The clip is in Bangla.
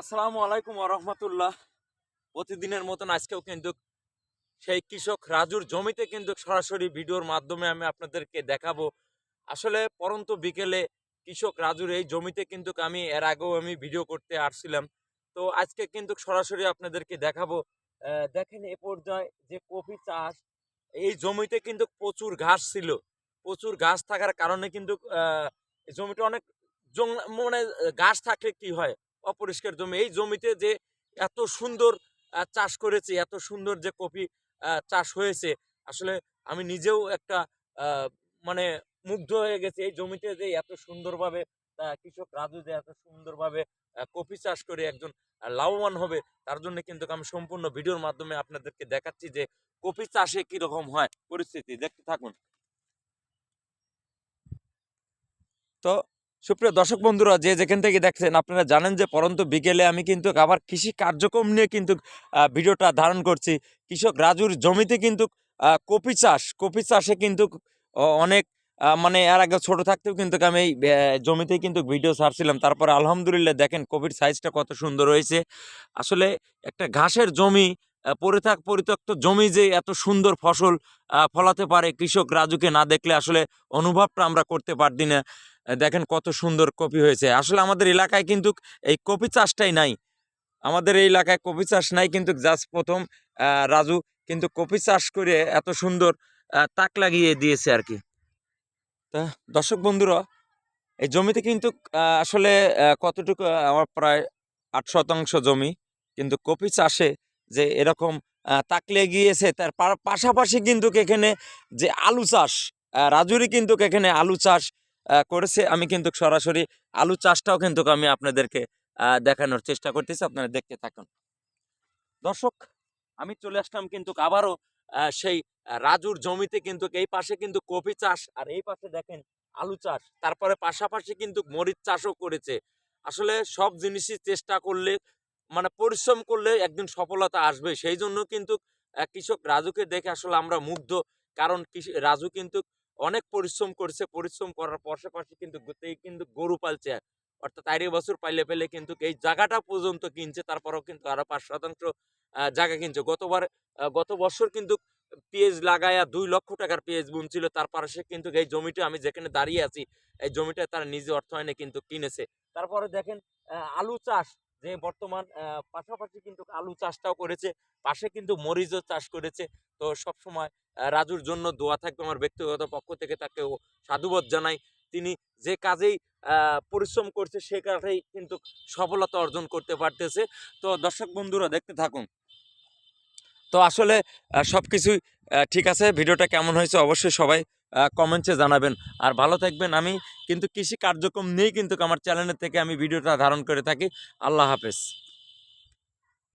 আসসালামু আলাইকুম রহমতুল্লাহ। প্রতিদিনের মতন আজকেও কিন্তু সেই কৃষক রাজুর জমিতে কিন্তু সরাসরি ভিডিওর মাধ্যমে আমি আপনাদেরকে দেখাবো। আসলে পরন্ত বিকেলে কৃষক রাজুর এই জমিতে কিন্তু আমি, এর আগেও আমি ভিডিও করতে আসছিলাম। তো আজকে কিন্তু সরাসরি আপনাদেরকে দেখাবো। দেখেন এ পর্যায়ে যে কফি চাষ, এই জমিতে কিন্তু প্রচুর ঘাস ছিল। প্রচুর ঘাস থাকার কারণে কিন্তু জমিটা অনেক মানে ঘাস থাকলে কি হয়? অপরিষ্কার জমি। এই জমিতে যে এত সুন্দর চাষ করেছে, এত সুন্দর যে কপি চাষ হয়েছে, আসলে আমি নিজেও একটা মানে মুগ্ধ হয়ে গেছি। এই জমিতে যে এত সুন্দরভাবে কৃষক রাজু যে এত সুন্দরভাবে কপি চাষ করে একজন লাভবান হবে, তার জন্য কিন্তু আমি সম্পূর্ণ ভিডিওর মাধ্যমে আপনাদেরকে দেখাচ্ছি যে কপি চাষে কি রকম হয় পরিস্থিতি। দেখতে থাকুন তো সুপ্রিয় দর্শক বন্ধুরা যে যেখান থেকে দেখছেন আপনারা জানেন যে পরন্ত বিকেলে আমি কিন্তু আবার কৃষি কার্যক্রম নিয়ে কিন্তু ভিডিওটা ধারণ করছি। কৃষক রাজুর জমিতে কিন্তু কপি চাষ কপি চাষে কিন্তু অনেক মানে এর আগে ছোট থাকতেও কিন্তু আমি এই আহ, জমিতেই কিন্তু ভিডিও ছাড়ছিলাম। তারপরে আলহামদুলিল্লাহ দেখেন কপির সাইজটা কত সুন্দর হয়েছে। আসলে একটা ঘাসের জমি পড়ে থাক পরিত্যক্ত জমি যে এত সুন্দর ফসল ফলাতে পারে কৃষক রাজুকে না দেখলে আসলে অনুভবটা আমরা করতে পারছি না। দেখেন কত সুন্দর কপি হয়েছে। আসলে আমাদের এলাকায় কিন্তু এই কপি চাষটাই নাই। আমাদের এই এলাকায় কপি চাষ নাই, কিন্তু জাস্ট প্রথম রাজু কিন্তু কপি চাষ করে এত সুন্দর তাক লাগিয়ে দিয়েছে আর কি তা দর্শক বন্ধুরা, এই জমিতে কিন্তু আসলে কতটুকু আমার প্রায় আট শতাংশ জমি, কিন্তু কপি চাষে যে এরকম তাক লেগিয়েছে, তার পাশাপাশি কিন্তু এখানে যে আলু চাষ রাজুরি কিন্তু এখানে আলু চাষ করেছে। আমি কিন্তু সরাসরি আলু চাষটাও কিন্তু আমি আপনাদেরকে দেখানোর চেষ্টা করতেছি। আপনারা দেখতে থাকুন। দর্শক, আমি চলে আসলাম কিন্তু আবারও সেই রাজুর জমিতে কিন্তু এই পাশে কিন্তু কপি চাষ আর এই পাশে দেখেন আলু চাষ। তারপরে পাশাপাশি কিন্তু মরিচ চাষও করেছে। আসলে সব জিনিসই চেষ্টা করলে মানে পরিশ্রম করলে একদিন সফলতা আসবে। সেই জন্য কিন্তু কৃষক রাজুকে দেখে আসলে আমরা মুগ্ধ। কারণ রাজু কিন্তু অনেক পরিশ্রম করছে, পরিশ্রম করার পাশাপাশি কিন্তু কিন্তু গরু পালছে। অর্থাৎ আড়াই বছর পাইলে পেলে কিন্তু এই জায়গাটা পর্যন্ত কিনছে, তারপরেও কিন্তু আরও পাঁচ শতাংশ জায়গা কিনছে। গতবার গত বছর কিন্তু পেঁয়াজ লাগায়া দুই লক্ষ টাকার পেঁয়াজ বুনছিল তার পাশে কিন্তু এই জমিটা আমি যেখানে দাঁড়িয়ে আছি, এই জমিটা তার নিজে অর্থায়নে কিন্তু কিনেছে। তারপরে দেখেন আলু চাষ যে বর্তমান পাশাপাশি কিন্তু আলু চাষটাও করেছে, পাশে কিন্তু মরিচও চাষ করেছে। তো সব সময় রাজুর জন্য দোয়া থাকবে আমার ব্যক্তিগত পক্ষ থেকে তাকে সাধুবাদ জানাই। তিনি যে কাজেই পরিশ্রম করছে, সে কাজেই কিন্তু সফলতা অর্জন করতে পারতেছে। তো দর্শক বন্ধুরা, দেখতে থাকুন। তো আসলে সব কিছুই ঠিক আছে। ভিডিওটা কেমন হয়েছে অবশ্যই সবাই কমেন্টসে জানাবেন। আর ভালো থাকবেন। আমি কিন্তু কৃষি কার্যক্রম নিয়েই কিন্তু আমার চ্যানেলের থেকে আমি ভিডিওটা ধারণ করে থাকি। আল্লাহ হাফেজ।